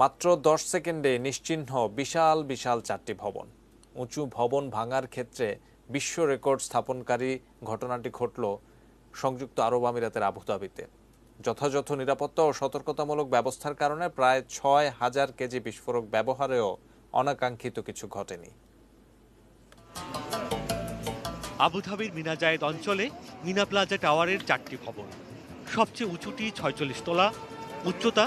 মাত্র দশ সেকেন্ডে নিশ্চিহ্ন বিশাল বিশাল চারটি ভবন। উঁচু ভবন ভাঙার ক্ষেত্রে বিশ্ব রেকর্ড স্থাপনকারী ঘটনাটি ঘটল সংযুক্ত আরব আমিরাতের আবুধাবিতে। যথাযথ নিরাপত্তা ও সতর্কতামূলক ব্যবস্থার কারণে প্রায় ছয় হাজার কেজি বিস্ফোরক ব্যবহারেও অনাকাঙ্ক্ষিত কিছু ঘটেনি। আবুধাবির মিনা জায়েদ অঞ্চলে মিনা প্লাজা টাওয়ারের চারটি ভবন। সবচেয়ে উঁচুটি ছয়চল্লিশ তলা, উচ্চতা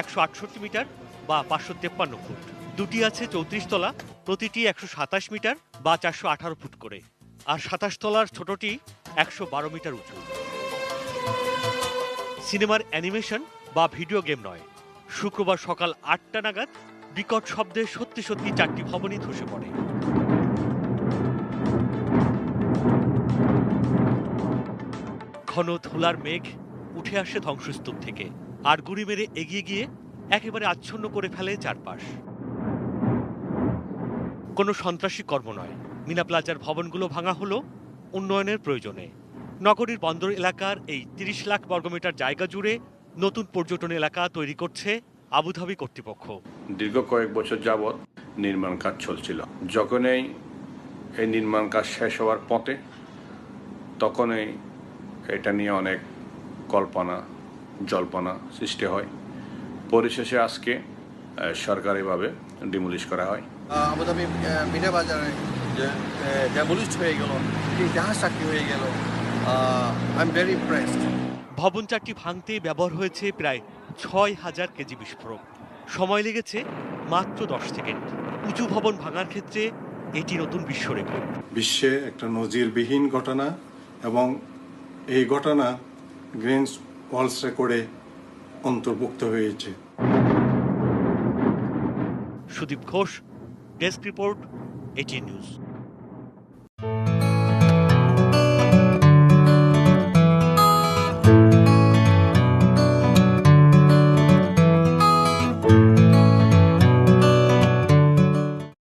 একশো আটষট্টি মিটার বা পাঁচশো তেপ্পান্ন ফুট। দুটি আছে চৌত্রিশ তলা, প্রতিটি একশো সাতাশ মিটার বা চারশো আঠারো ফুট করে। আর সাতাশ তলার ছোটটি একশো বারো মিটার উঁচু। সিনেমার অ্যানিমেশন বা ভিডিও গেম নয়। শুক্রবার সকাল আটটা নাগাদ বিকট শব্দে সত্যি সত্যি চারটি ভবনই ধসে পড়ে। ঘন ধুলার মেঘ উঠে আসে ধ্বংসস্তূপ থেকে। আর গুড়ি মেরে এগিয়ে গিয়ে একেবারে আচ্ছন্ন করে ফেলে চারপাশ। কোনো সন্ত্রাসী কর্ম নয়। মিনা প্লাজার ভবনগুলো ভাঙা হলো উন্নয়নের প্রয়োজনে। নগরীর বন্দর এলাকার এই তিরিশ লাখ বর্গমিটার জায়গা জুড়ে নতুন পর্যটন এলাকা তৈরি করছে আবুধাবি কর্তৃপক্ষ। দীর্ঘ কয়েক বছর যাবৎ নির্মাণ কাজ চলছিল। যখনই এই নির্মাণ কাজ শেষ হওয়ার পথে তখনই এটা নিয়ে অনেক কল্পনা, জল্পনা সৃষ্টি হয়। পরিশেষে আজকে সরকারিভাবে ডিমোলিশ করা হয়। আবুধাবি মিনা বাজারে হয়ে গেল জাহাজ চাকরি হয়ে গেল আই এম ভেরি ইমপ্রেসড ভবন চারটি ভাঙতে ব্যবহার হয়েছে প্রায় ছয় হাজার কেজি বিস্ফোরক। সময় লেগেছে মাত্র দশ সেকেন্ড। উঁচু ভবন ভাঙার ক্ষেত্রে এটি নতুন বিশ্ব রেকর্ড। বিশ্বে একটা নজিরবিহীন ঘটনা এবং এই ঘটনা গ্রিনস ওয়ার্ল্ডস রেকর্ডে অন্তর্ভুক্ত হয়েছে। সুদীপ ঘোষ ডেস্ক রিপোর্ট এটি নিউজ।